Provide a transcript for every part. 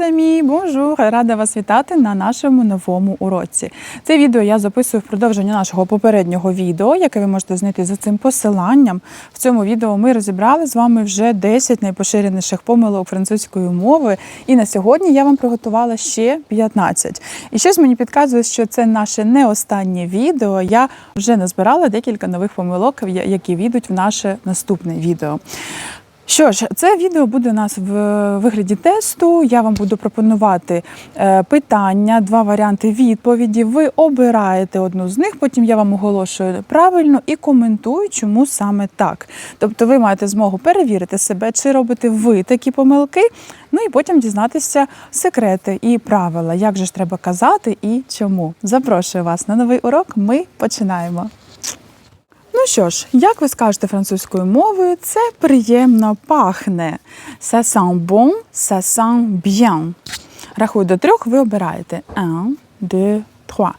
amis, bonjour! Рада вас вітати на нашому новому уроці. Це відео я записую в продовження нашого попереднього відео, яке ви можете знайти за цим посиланням. В цьому відео ми розібрали з вами вже 10 найпоширеніших помилок французької мови. І на сьогодні я вам приготувала ще 15. І щось мені підказує, що це наше не останнє відео. Я вже назбирала декілька нових помилок, які війдуть в наше наступне відео. Що ж, це відео буде у нас в вигляді тесту. Я вам буду пропонувати е, питання, два варіанти відповіді. Ви обираєте одну з них, потім я вам оголошую правильно і коментую, чому саме так. Тобто ви маєте змогу перевірити себе, чи робите ви такі помилки, ну і потім дізнатися секрети і правила, як же ж треба казати і чому. Запрошую вас на новий урок. Ми починаємо. Ну що ж, як ви скажете французькою мовою, це приємно пахне. Ça sent bon, ça sent bien. Рахую до трьох, ви обираєте. Un, deux, trois.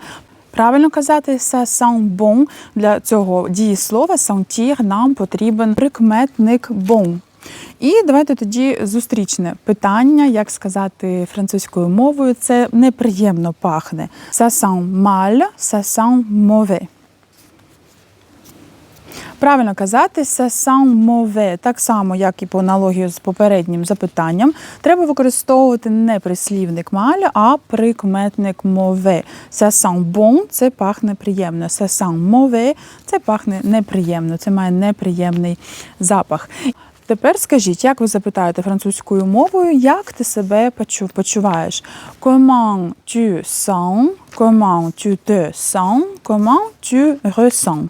Правильно казати ça sent bon. Для цього дієслова sentir нам потрібен прикметник bon. І давайте тоді зустрічне питання, як сказати французькою мовою, це неприємно пахне. Ça sent mal, ça sent mauvais. Правильно казати «ça sent mauvais», так само, як і по аналогію з попереднім запитанням, треба використовувати не прислівник маль, а прикметник. «Ça sent bon» – це пахне приємно. «Ça sent mauvais» – це пахне неприємно, це має неприємний запах. Тепер скажіть, як ви запитаєте французькою мовою, як ти себе почуваєш? Comment tu sens? Comment tu te sens? Comment tu ressens?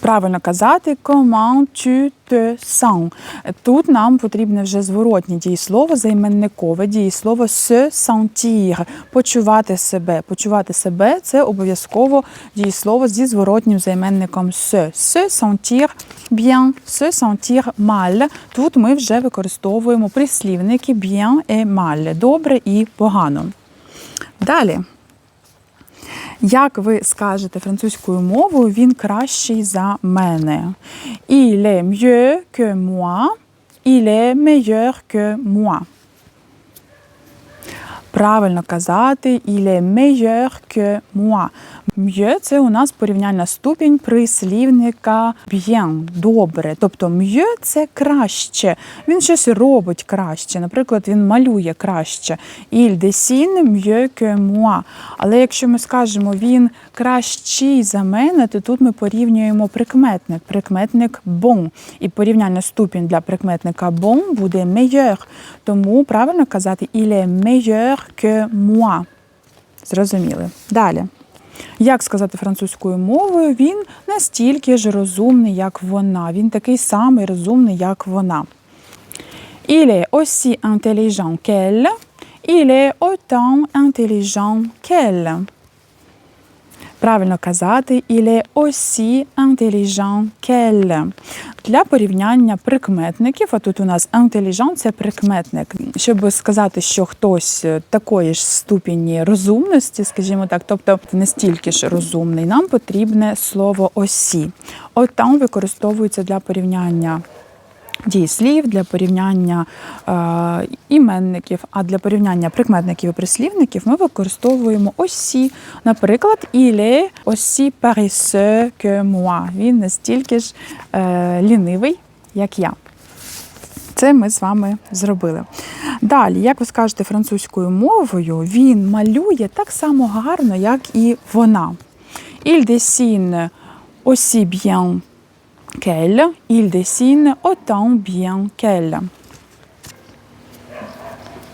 Правильно казати comment tu te sens. Тут нам потрібне вже зворотнє дієслово, займенникове дієслово se sentir, почувати себе. Почувати себе це обов'язково дієслово зі зворотнім займенником se. Se sentir bien, se sentir mal. Тут ми вже використовуємо прислівники bien et mal. Добре і погано. Далі. Як ви скажете французькою мовою, він кращий за мене. Il est mieux que moi. Il est meilleur que moi. Правильно казати il est meilleur que moi. Mieux – це у нас порівняльна ступінь прислівника bien, добре. Тобто mieux – це краще. Він щось робить краще. Наприклад, він малює краще. Il dessine mieux que moi. Але якщо ми скажемо він кращий за мене, то тут ми порівнюємо прикметник. Прикметник bon. І порівняльна ступінь для прикметника bon буде meilleur. Тому правильно казати il est meilleur que moi. Зрозуміли. Далі. Як сказати французькою мовою, він настільки ж розумний, як вона. Він такий самий розумний, як вона. Il est aussi intelligent qu'elle. Il est autant intelligent qu'elle. Правильно казати il est aussi intelligent qu'elle. Для порівняння прикметників, а тут у нас intelligent – це прикметник. Щоб сказати, що хтось такої ж ступені розумності, скажімо так, тобто настільки ж розумний, нам потрібне слово осі. Autant використовується для порівняння дієслів для порівняння е, іменників, а для порівняння прикметників і прислівників ми використовуємо осі. Наприклад, il est aussi que moi. Він настільки ж е, лінивий, як я. Це ми з вами зробили. Далі, як ви скажете французькою мовою, він малює так само гарно, як і вона. Il dessine aussi bien qu'elle, il dessine autant bien qu'elle.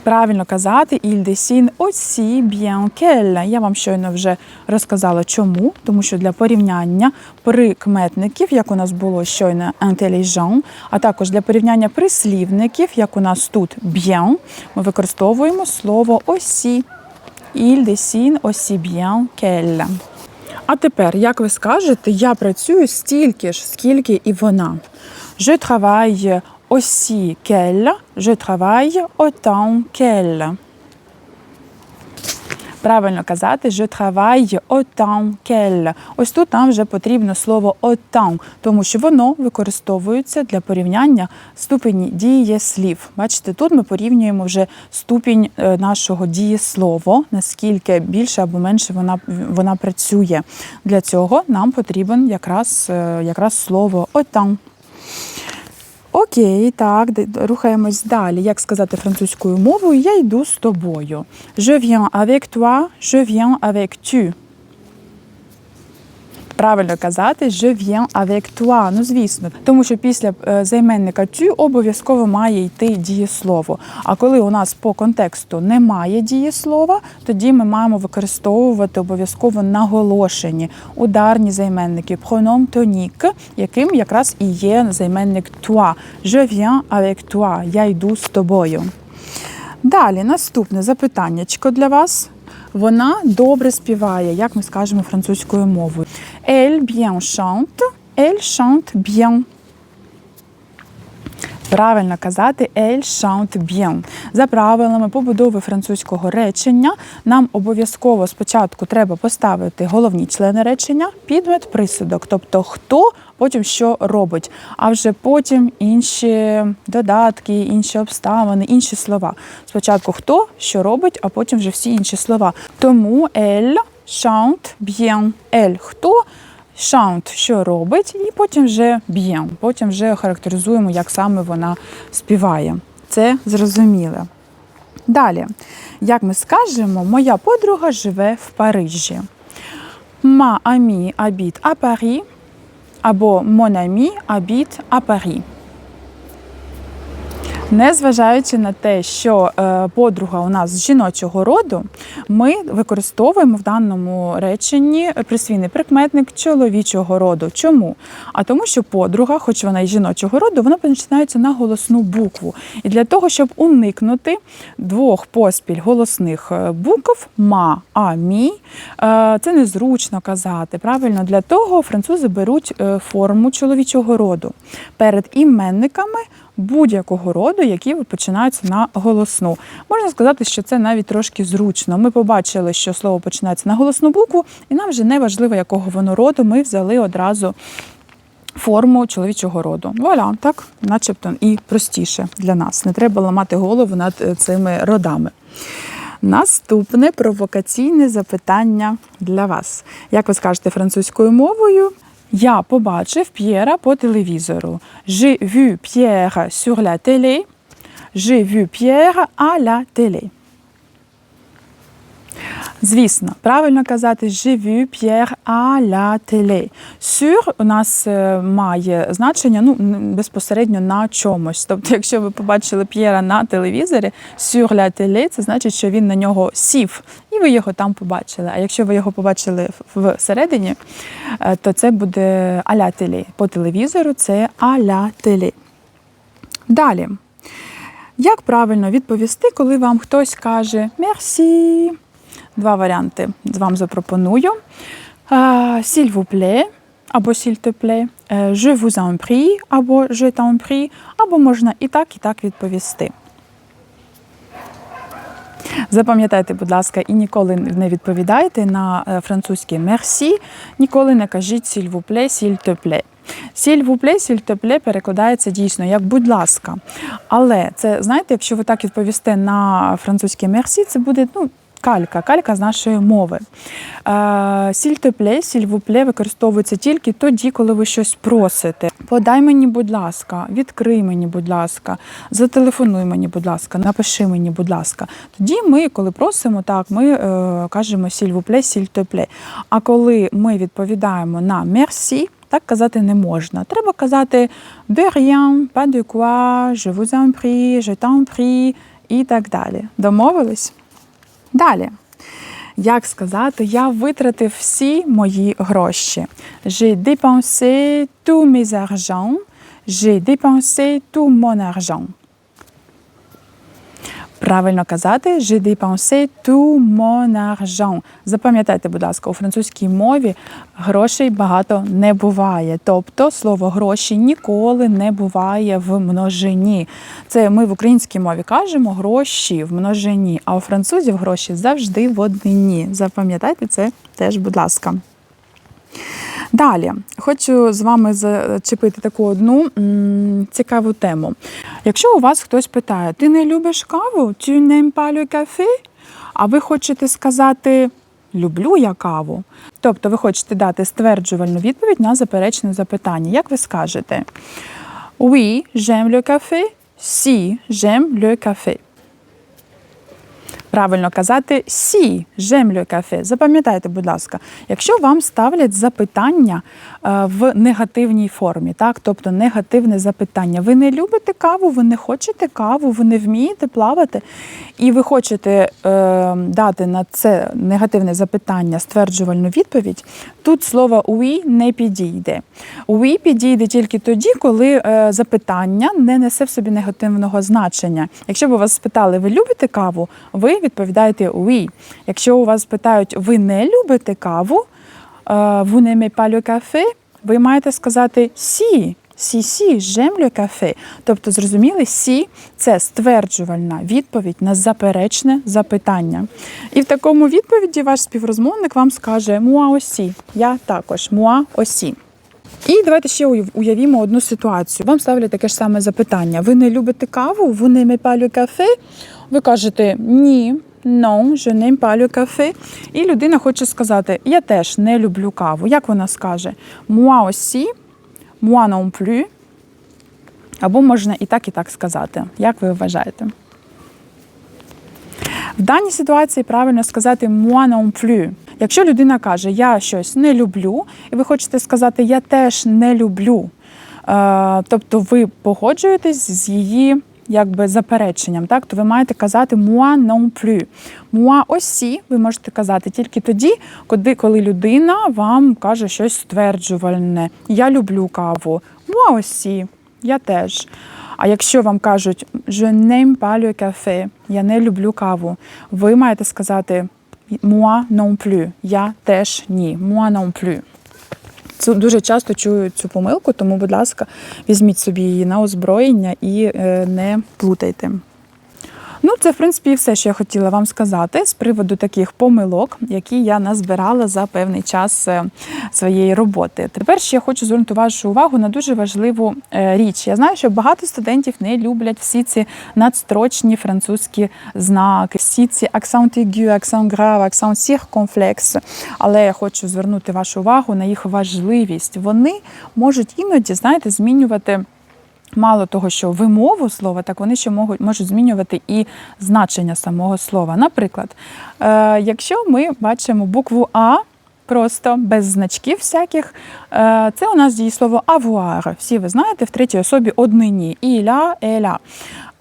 Правильно казати, il dessine aussi bien qu'elle. Я вам щойно вже розказала чому, тому що для порівняння прикметників, як у нас було щойно intelligent, а також для порівняння прислівників, як у нас тут bien, ми використовуємо слово aussi. Il dessine aussi bien qu'elle. А тепер, як ви скажете, я працюю стільки ж, скільки і вона. Je travaille aussi qu'elle. Je travaille autant qu'elle. Правильно казати je travaille autant qu'elle. Ось тут нам вже потрібно слово autant, тому що воно використовується для порівняння ступені дієслів. Бачите, тут ми порівнюємо вже ступінь е, нашого дієслово, наскільки більше або менше вона, вона працює. Для цього нам потрібен якраз, е, якраз слово autant. Окей, так, рухаємось далі. Як сказати французькою мовою, я йду з тобою. Je viens avec toi, je viens avec tu. Правильно казати je viens avec toi. Ну, звісно, тому що після е, займенника tu обов'язково має йти дієслово. А коли у нас по контексту немає дієслова, тоді ми маємо використовувати обов'язково наголошені ударні займенники pronom tonique, яким якраз і є займенник toi. Je viens avec toi. Я йду з тобою. Далі наступне запитаннячко для вас. Вона добре співає, як ми скажемо французькою мовою. Elle bien chante, elle chante bien. Правильно казати elle chante bien. За правилами побудови французького речення нам обов'язково спочатку треба поставити головні члени речення, підмет, присудок, тобто хто потім що робить, а вже потім інші додатки, інші обставини, інші слова. Спочатку хто що робить, а потім вже всі інші слова. Тому elle chante bien. Elle хто Chante, що робить, і потім вже б'ємо. Потім вже характеризуємо, як саме вона співає. Це зрозуміло. Далі, як ми скажемо, моя подруга живе в Парижі. Ма амі абіт а Парі або Мон амі абіт а Paris. Незважаючи на те, що е, подруга у нас жіночого роду, ми використовуємо в даному реченні присвійний прикметник чоловічого роду. Чому? А тому, що подруга, хоч вона і жіночого роду, вона починається на голосну букву. І для того, щоб уникнути двох поспіль голосних е, букв ма, а мі, е, це незручно казати. Правильно, для того французи беруть форму чоловічого роду. Перед іменниками будь-якого роду, які починаються на голосну. Можна сказати, що це навіть трошки зручно. Ми побачили, що слово починається на голосну букву, і нам вже не важливо, якого воно роду. Ми взяли одразу форму чоловічого роду. Вуаля, так, начебто і простіше для нас. Не треба ламати голову над е, цими родами. Наступне провокаційне запитання для вас. Як ви скажете французькою мовою? Я побачив П'єра по телевізору. J'ai vu Pierre sur la télé. J'ai vu Pierre à la télé. Звісно, правильно казати «J'ai vu Pierre à la télé». У нас е, має значення ну, безпосередньо на чомусь. Тобто, якщо ви побачили П'єра на телевізорі, sur la télé, це значить, що він на нього сів, і ви його там побачили. А якщо ви його побачили всередині, е, то це буде à la. По телевізору це à la. Далі. Як правильно відповісти, коли вам хтось каже «Merci»? Два варіанти вам запропоную. S'il vous plaît, або s'il te plaît, je vous en prie, або je t'en prie, або можна і так, і так відповісти. Запам'ятайте, будь ласка, і ніколи не відповідайте на е, французький merci, ніколи не кажіть s'il vous plaît, s'il te plaît. S'il vous plaît, s'il te plaît перекладається дійсно як будь ласка. Але це, знаєте, якщо ви так відповісте на французький merci, це буде ну, калька, калька з нашої мови. Е, vous plaît використовується тільки тоді, коли ви щось просите. Подай мені, будь ласка, відкрий мені, будь ласка, зателефонуй мені, будь ласка, напиши мені, будь ласка. Тоді ми, коли просимо, так, ми е, кажемо plaît, s'il. А коли ми відповідаємо на merci, так казати не можна. Треба казати de rien, pas de quoi, і так далі. Домовились? Далі. Як сказати, я витратив всі мої гроші. J'ai dépensé tous mes argent. J'ai dépensé tout mon argent. Правильно казати j'ai dépensé tout mon argent. Запам'ятайте, будь ласка, у французькій мові грошей багато не буває. Тобто слово гроші ніколи не буває в множині. Це ми в українській мові кажемо гроші в множині, а у французів гроші завжди в однині. Запам'ятайте це теж, будь ласка. Далі хочу з вами зачепити таку одну цікаву тему. Якщо у вас хтось питає, ти не любиш каву? N'aimes pas le café? А ви хочете сказати люблю я каву. Тобто ви хочете дати стверджувальну відповідь на заперечне запитання. Як ви скажете? Oui, j'aime le café. Si, j'aime le café. Правильно казати сі le café. Запам'ятайте, будь ласка, якщо вам ставлять запитання е, в негативній формі, так, тобто негативне запитання, ви не любите каву, ви не хочете каву, ви не вмієте плавати, і ви хочете е, дати на це негативне запитання стверджувальну відповідь, тут слово oui не підійде. Oui підійде тільки тоді, коли е, запитання не несе в собі негативного значення. Якщо б вас спитали, ви любите каву, ви відповідаєте oui. Якщо у вас питають, ви не любите каву, е, vous n'aimez pas le café, ви маєте сказати si. Сі, сі, le café. Тобто, зрозуміли, сі це стверджувальна відповідь на заперечне запитання. І в такому відповіді ваш співрозмовник вам скаже муа осі. Я також муа осі. І давайте ще уявімо одну ситуацію. Вам ставлять таке ж саме запитання: ви не любите каву? Ви не le café? Ви кажете ні. Non, je n'aime pas le. І людина хоче сказати: Я теж не люблю каву. Як вона скаже? Moi aussi, moi non plus. Або можна і так, і так сказати. Як ви вважаєте? В даній ситуації правильно сказати moi non plus. Якщо людина каже, я щось не люблю, і ви хочете сказати я теж не люблю. Е, тобто ви погоджуєтесь з її якби запереченням, так то ви маєте казати moi non plus. Moi aussi ви можете казати тільки тоді, коли, людина вам каже щось стверджувальне. Я люблю каву. Moi aussi, я теж. А якщо вам кажуть je n'aime pas le café, я не люблю каву, ви маєте сказати moi non plus, я теж ні. Moi non plus. Це дуже часто чую цю помилку, тому, будь ласка, візьміть собі її на озброєння і е, не плутайте. Ну, це, в принципі, все, що я хотіла вам сказати з приводу таких помилок, які я назбирала за певний час е, своєї роботи. Тепер ще хочу звернути вашу увагу на дуже важливу е, річ. Я знаю, що багато студентів не люблять всі ці надстрочні французькі знаки, всі ці акцент aigu, акцент grave, акцент circonflexe. Але я хочу звернути вашу увагу на їх важливість. Вони можуть іноді, знаєте, змінювати. Мало того, що вимову слова, так вони ще можуть, можуть змінювати і значення самого слова. Наприклад, е, якщо ми бачимо букву А просто без значків всяких, е, це у нас дієслово avoir. Всі ви знаєте, в третій особі однині іля, еля.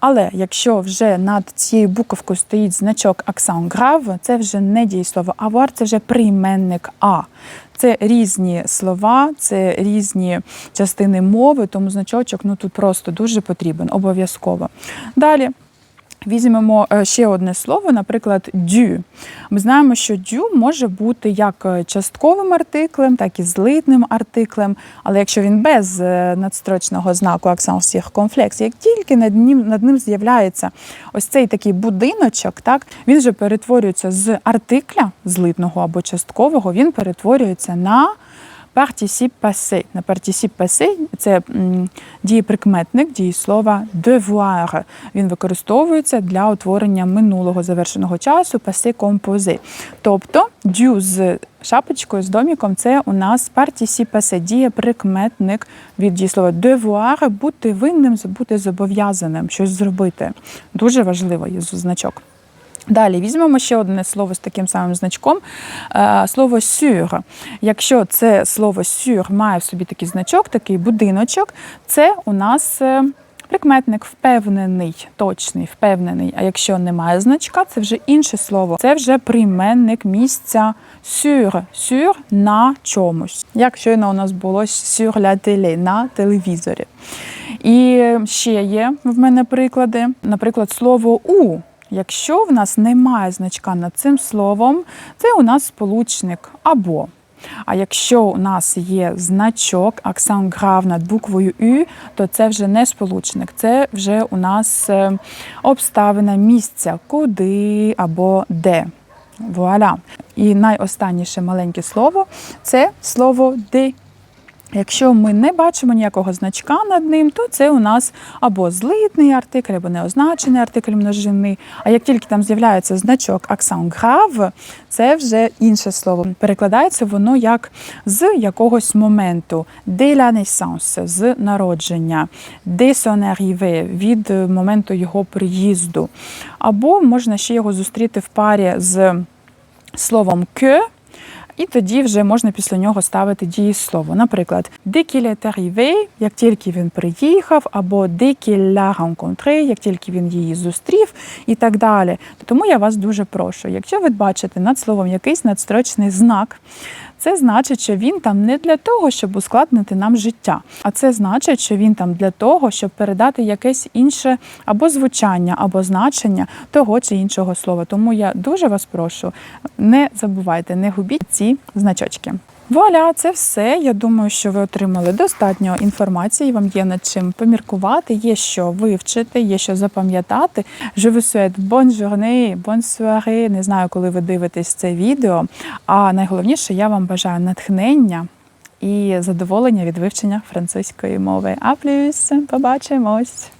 Але якщо вже над цією буковкою стоїть значок grave, це вже не дієслово avoir, це вже прийменник А. Це різні слова, це різні частини мови, тому значочок ну тут просто дуже потрібен, обов'язково. Далі. Візьмемо е, ще одне слово, наприклад, дю. Ми знаємо, що дю може бути як е, частковим артиклем, так і злитним артиклем. Але якщо він без е, надстрочного знаку accent circonflexe, як тільки над ним, над ним з'являється ось цей такий будиночок, так він вже перетворюється з артикля злитного або часткового, він перетворюється на Партісіп passé. На партісіп passé – це дієприкметник дієслова devoir. Він використовується для утворення минулого завершеного часу passé composé. Тобто дю з шапочкою, з доміком – це у нас партісіп passé, дієприкметник від дієслова devoir – бути винним, бути зобов'язаним, щось зробити. Дуже важливий значок. Далі візьмемо ще одне слово з таким самим значком. Е, Слово сюр. Якщо це слово сюр має в собі такий значок, такий будиночок, це у нас е, прикметник впевнений, точний, впевнений. А якщо немає значка, це вже інше слово. Це вже прийменник місця сюр. Сюр на чомусь. Як щойно у нас було сюр ля теле, на телевізорі. І ще є в мене приклади. Наприклад, слово у. Якщо в нас немає значка над цим словом, це у нас сполучник або. А якщо у нас є значок акцент грав над буквою Ю, то це вже не сполучник, це вже у нас е, обставина місця, куди або де. Вуаля. І найостанніше маленьке слово це слово де. Якщо ми не бачимо ніякого значка над ним, то це у нас або злитний артикль, або неозначений артикль множини. А як тільки там з'являється значок accent grave, це вже інше слово. Перекладається воно як з якогось моменту, dès la naissance, з народження, dès son arrivée, від моменту його приїзду. Або можна ще його зустріти в парі з словом que, і тоді вже можна після нього ставити дієслово. Наприклад, dès qu'il як тільки він приїхав, або dès qu'il l'a rencontré, як тільки він її зустрів, і так далі. Тому я вас дуже прошу, якщо ви бачите над словом якийсь надстрочний знак, це значить, що він там не для того, щоб ускладнити нам життя, а це значить, що він там для того, щоб передати якесь інше або звучання, або значення того чи іншого слова. Тому я дуже вас прошу, не забувайте, не губіть ці значочки. Вуаля, це все. Я думаю, що ви отримали достатньо інформації. Вам є над чим поміркувати, є що вивчити, є що запам'ятати. Je vous souhaite bonne. Не знаю, коли ви дивитесь це відео. А найголовніше, я вам бажаю натхнення і задоволення від вивчення французької мови. А плюс, побачимось!